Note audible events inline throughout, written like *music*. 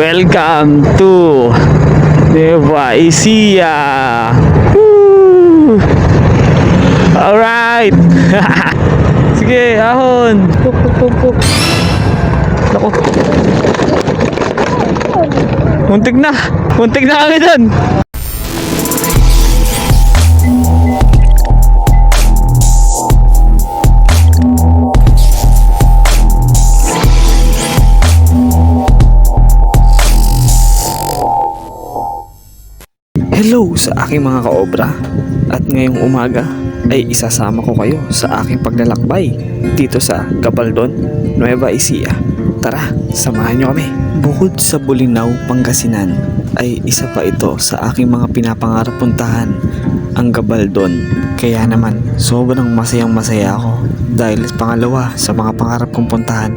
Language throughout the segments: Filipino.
Welcome to Nueva Ecija. Alright. *laughs* Sige, ahon. Puk, puk, puk. Muntik na. Muntik na kami dun. Hello sa aking mga kaobra at ngayong umaga ay isasama ko kayo sa aking paglalakbay dito sa Gabaldon, Nueva Ecija. Tara, samahan nyo kami. Bukod sa Bulinaw, Pangasinan ay isa pa ito sa aking mga pinapangarap puntahan, ang Gabaldon. Kaya naman, sobrang masayang masaya ako dahil pangalawa sa mga pangarap kong puntahan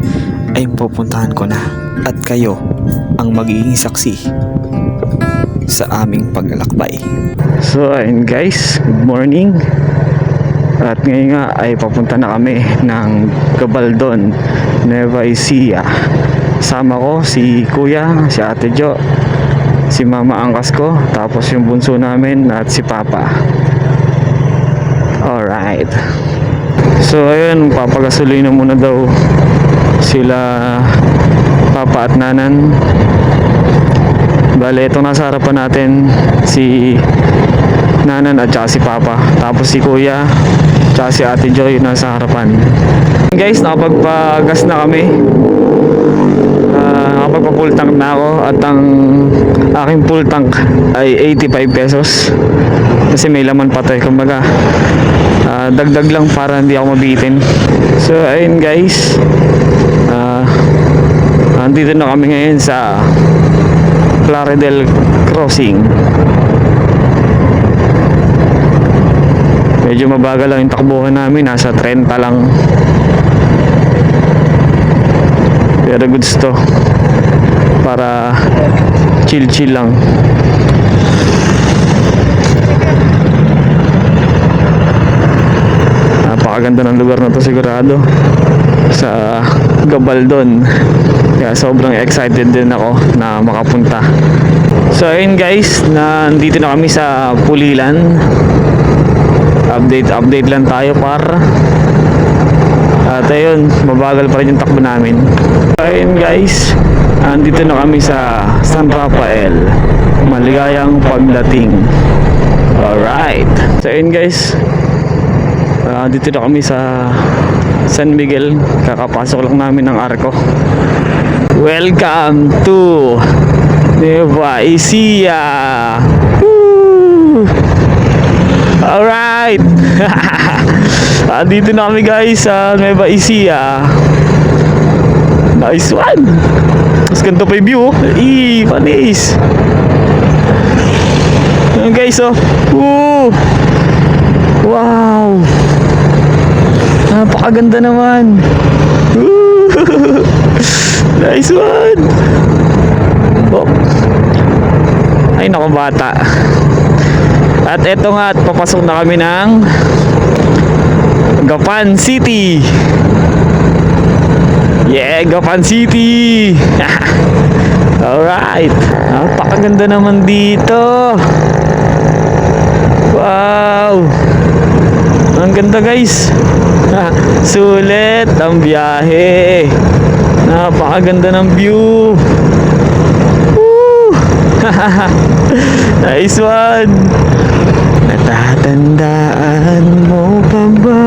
ay pupuntahan ko na. At kayo ang magiging saksi sa aming paglalakbay. So ayun guys, good morning. At ngayon nga ay papunta na kami ng Gabaldon, Nueva Ecija. Sama ko si Kuya, si Ate Jo, si Mama Angkas ko, tapos yung bunso namin at si Papa. Alright. So ayun, papagasuloy na muna daw sila Papa at Nanan Bale, itong nasa harapan natin si Nanan at saka si Papa. Tapos si Kuya, tsaka si Ate Joy nasa harapan. Guys, nakapagpagas na kami. Uh, nakapagpa-full tank na ako at ang aking full tank ay 85 pesos. Kasi may laman pa eh. Kumbaga, ah, dagdag lang para hindi ako mabitin. So, ayun guys. Ah, andito na kami ngayon sa Claridel Crossing. Medyo mabagal lang yung takbuhan namin, nasa 30 lang. Pero goods to. Para chill-chill lang. Napakaganda ng lugar na to sigurado sa Gabaldon. Kaya sobrang excited din ako na makapunta. So ayun guys, nandito na kami sa Pulilan. Update update lang tayo par. At ayun, mabagal pa rin yung takbo namin. So ayun guys, nandito na kami sa San Rafael. Maligayang pagdating. Alright. So ayun guys, Ah, dito na kami sa San Miguel. Kakapasok lang namin ng arko. Welcome to Nueva Ecija. Alright. *laughs* ah, dito na kami guys sa Nueva Ecija. Nice one. Mas ganito pa yung view. Ih, panis. Ayan guys oh. Woo! Wow! Napakaganda naman. Woo! *laughs* nice one. Oh. Ay naku bata. At eto nga at papasok na kami ng Gapan City. Yeah, Gapan City. *laughs* Alright. Napakaganda naman dito. Wow. Ang ganda guys. *laughs* Sulit ang biyahe. Napakaganda ng view. Woo! *laughs* nice one. Natatandaan mo pa ba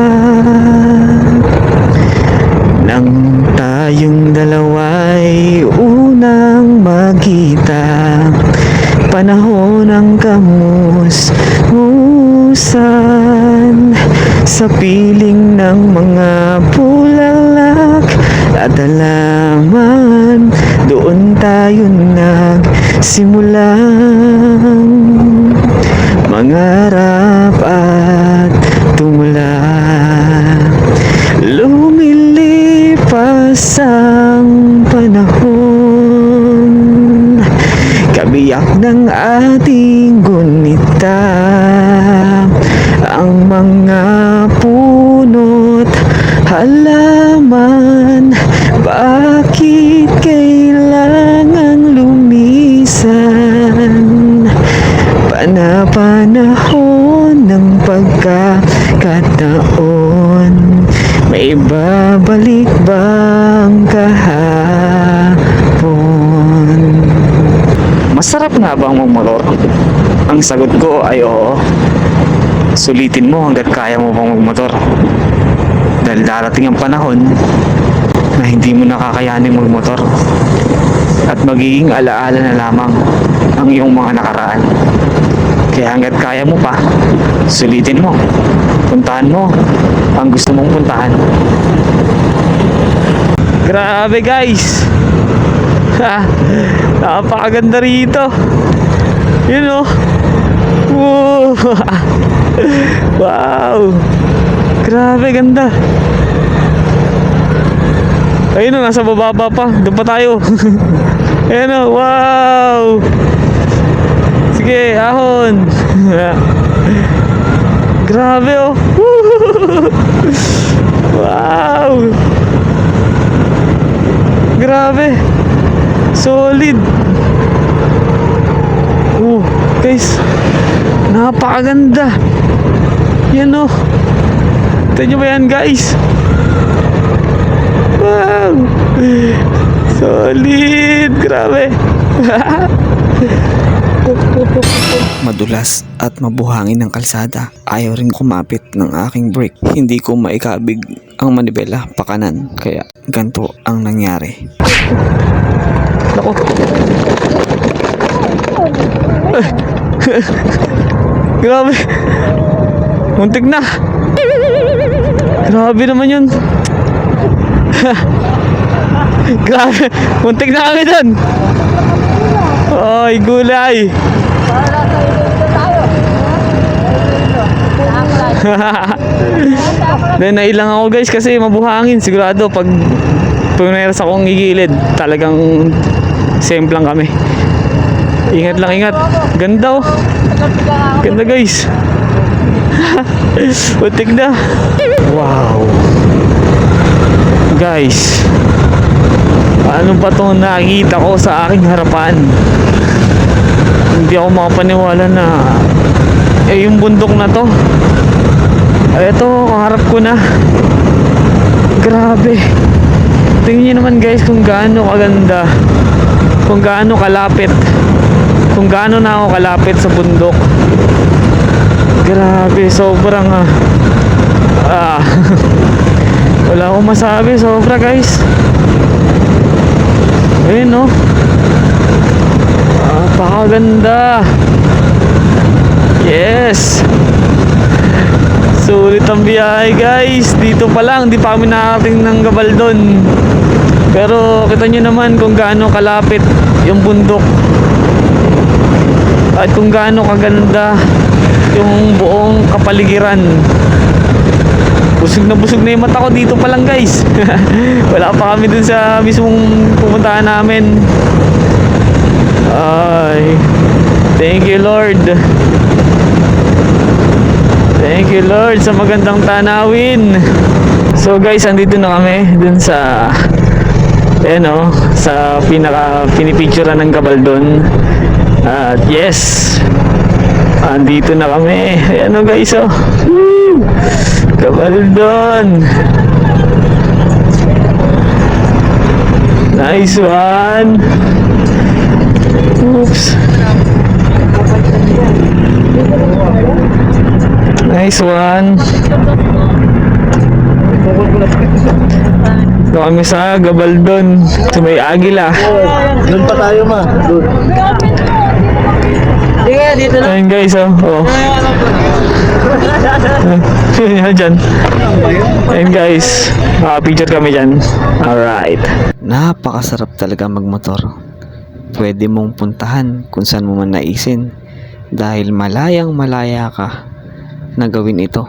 nga Ang sagot ko ay oo. Sulitin mo hanggat kaya mo pang magmotor. Dahil darating ang panahon na hindi mo nakakayanin magmotor. At magiging alaala na lamang ang iyong mga nakaraan. Kaya hanggat kaya mo pa, sulitin mo. Puntahan mo ang gusto mong puntahan. Grabe guys! Ha, *laughs* napakaganda rito. Yun oh. Wow. *laughs* wow. Grabe ganda. Ayun oh, nasa bababa pa. Doon pa tayo. *laughs* Ayun oh, wow. Sige, ahon. *laughs* Grabe oh. wow. Grabe. Solid. Oh, guys. Napakaganda. Yan oh. Tignan nyo ba yan guys? Wow. Solid. Grabe. *laughs* Madulas at mabuhangin ng kalsada. Ayaw rin kumapit ng aking brake. Hindi ko maikabig ang manibela pakanan. Kaya ganto ang nangyari. Nako. *laughs* *laughs* Grabe. Muntik na. Grabe naman yun. *laughs* Grabe. Muntik na kami dun. Ay, gulay. *laughs* Then nailang ako guys kasi mabuhangin sigurado pag pumeras akong igilid talagang same lang kami. Ingat lang ingat. Ganda oh. Ganda guys. *laughs* Putik na. Wow. Guys. Ano ba itong nakita ko sa aking harapan? Hindi ako makapaniwala na eh yung bundok na to eto kaharap ko na grabe tingnan nyo naman guys kung gaano kaganda kung gaano kalapit kung gaano na ako kalapit sa bundok. Grabe sobrang ah, ah. *laughs* Wala akong masabi sobra guys. Ayun no? Napakaganda. Yes. Sulit ang biyahe guys. Dito pa lang, di pa kami nakarating ng Gabaldon. Pero kita nyo naman kung gaano kalapit yung bundok. At kung gaano kaganda yung buong kapaligiran. Busog na busog na yung mata ko dito pa lang guys. *laughs* Wala pa kami dun sa mismong pupuntahan namin. Ay, thank you Lord. Thank you Lord sa magandang tanawin. So guys, andito na kami dun sa eh no, sa pinaka pinipicture ng Gabaldon. At yes, andito na kami. Ayan o guys oh. Woo! Gabaldon. Nice one. Oops. Nice one. Ito kami sa Gabaldon. Sa may Agila. Doon pa tayo ma. Doon. Dito na. Ayun guys, oh. oh. *laughs* Yan dyan. Ayun guys. Makapicture kami dyan. Alright. Napakasarap talaga magmotor. Pwede mong puntahan kung saan mo man naisin. Dahil malayang malaya ka na gawin ito.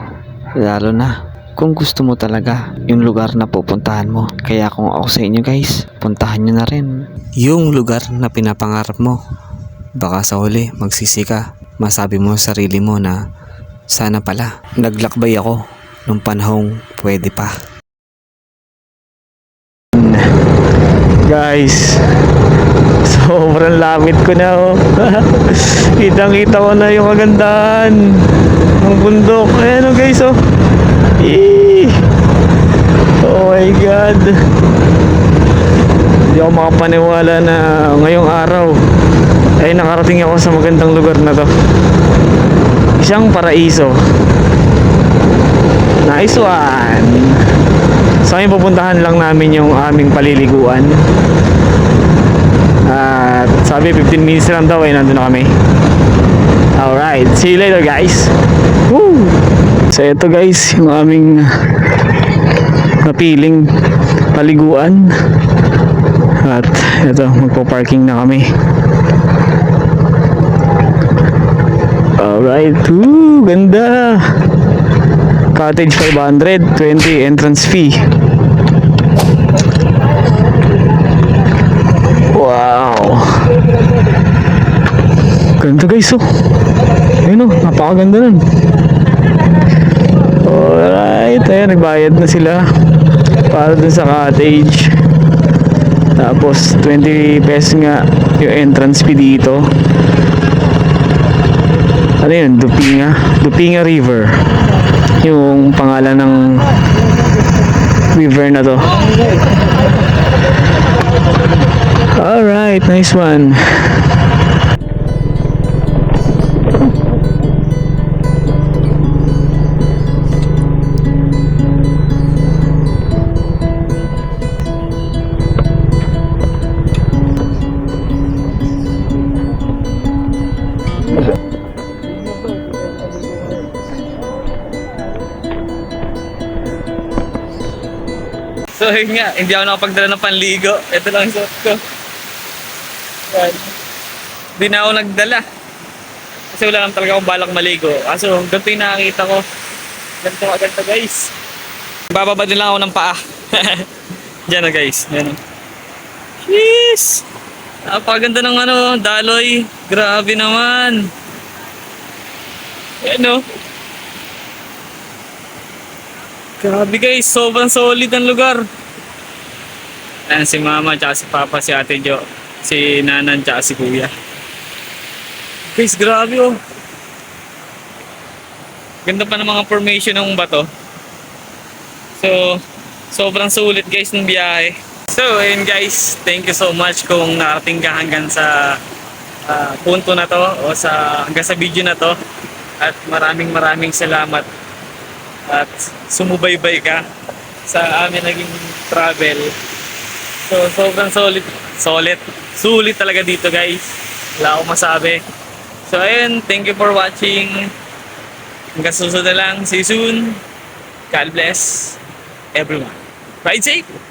Lalo na kung gusto mo talaga yung lugar na pupuntahan mo. Kaya kung ako sa inyo guys, puntahan nyo na rin. Yung lugar na pinapangarap mo. Baka sa huli magsisi ka. Masabi mo sa sarili mo na sana pala naglakbay ako nung panahong pwede pa. Guys, *laughs* sobrang lapit ko na oh. *laughs* Kitang kita ko na yung kagandahan ng bundok. Ayan oh guys oh. Eee! Oh my God. Hindi ako makapaniwala na ngayong araw ay nakarating ako sa magandang lugar na to. Isang paraiso. Nice one! So pupuntahan lang namin yung aming paliliguan. At sabi 15 minutes lang daw ay nandun na kami. Alright, see you later guys. Woo! So ito guys, yung aming napiling paliguan. At ito, magpo-parking na kami. Alright, woo, ganda! Cottage 500, 20 entrance fee. Wow! Ganda guys oh. Ayun oh, napakaganda nun. Alright, ayan, nagbayad na sila para dun sa cottage. Tapos 20 pesos nga yung entrance fee dito. Ano yun? Dupinga? Dupinga River. Yung pangalan ng river na to. Alright, nice one. So yun nga, hindi ako nakapagdala ng panligo. Ito lang ang suot ko. Yan. Hindi na ako nagdala. Kasi wala naman talaga akong balak maligo. Kaso ganito yung nakakita ko. Ganito ka ganito guys. Bababa din lang ako ng paa. *laughs* Diyan na guys. Yan. Jeez! Napakaganda ng ano, daloy. Grabe naman. Yan o. Grabe guys, sobrang solid ang lugar. Ayan si mama, tsaka si papa, si ate Jo, si nanan, tsaka si kuya. Guys, grabe oh. Ganda pa ng mga formation ng bato. So, sobrang sulit guys ng biyahe. So, ayun guys, thank you so much kung narating ka hanggang sa ah, punto na to o sa hanggang sa video na to. At maraming maraming salamat at sumubaybay ka sa amin naging travel. So, sobrang solid. Solid. Sulit talaga dito, guys. Wala akong masabi. So, ayun. Thank you for watching. Hanggang susunod na lang. See you soon. God bless everyone. Ride safe!